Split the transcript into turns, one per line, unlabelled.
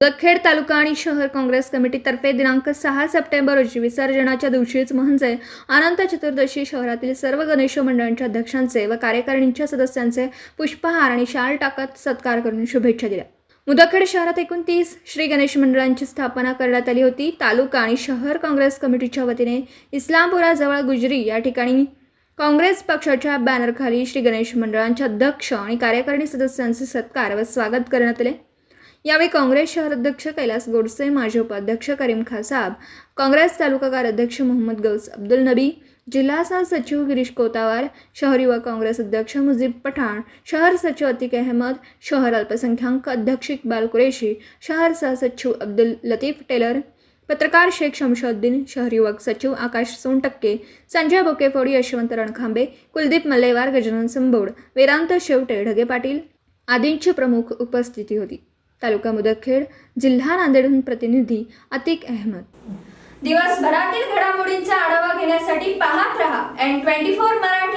मुदखेड तालुका आणि शहर काँग्रेस कमिटीतर्फे दिनांक सहा सप्टेंबर रोजी विसर्जनाच्या दिवशीच म्हणजे अनंत चतुर्दशी शहरातील सर्व गणेश मंडळांच्या अध्यक्षांचे व कार्यकारिणींच्या सदस्यांचे पुष्पहार आणि शाल टाकत सत्कार करून शुभेच्छा दिल्या. मुदखेड शहरात एकूण तीस श्री गणेश मंडळांची स्थापना करण्यात आली होती. तालुका आणि शहर काँग्रेस कमिटीच्या वतीने इस्लामपुराजवळ गुजरी या ठिकाणी काँग्रेस पक्षाच्या बॅनरखाली श्री गणेश मंडळांच्या अध्यक्ष आणि कार्यकारिणी सदस्यांचे सत्कार व स्वागत करण्यात आले. यावेळी काँग्रेस शहराध्यक्ष कैलास गोडसे माजी उपाध्यक्ष करीम खासाब काँग्रेस तालुका कार्याध्यक्ष मोहम्मद गौस अब्दुल नबी जिल्हा सह सचिव गिरीश कोतावार शहर युवा काँग्रेस अध्यक्ष मुजीब पठाण शहर सचिव अतिक अहमद शहर अल्पसंख्याक अध्यक्ष इकबाल कुरेशी शहर सहसचिव अब्दुल लतीफ टेलर पत्रकार शेख शमशुद्दीन शहर युवक सचिव आकाश सोनटक्के संजय बोकेफोडी यशवंत रणखांबे कुलदीप मल्लेवार गजानन संबोड वेदांत शेवटे ढगे पाटील आदींची प्रमुख उपस्थिती होती. तालुका मुदखेड जिल्हा नांदेडहून प्रतिनिधी अतिक अहमद.
दिवसभरातील घडामोडींचा आढावा घेण्यासाठी पाहत रहा एन ट्वेंटी फोर मराठी.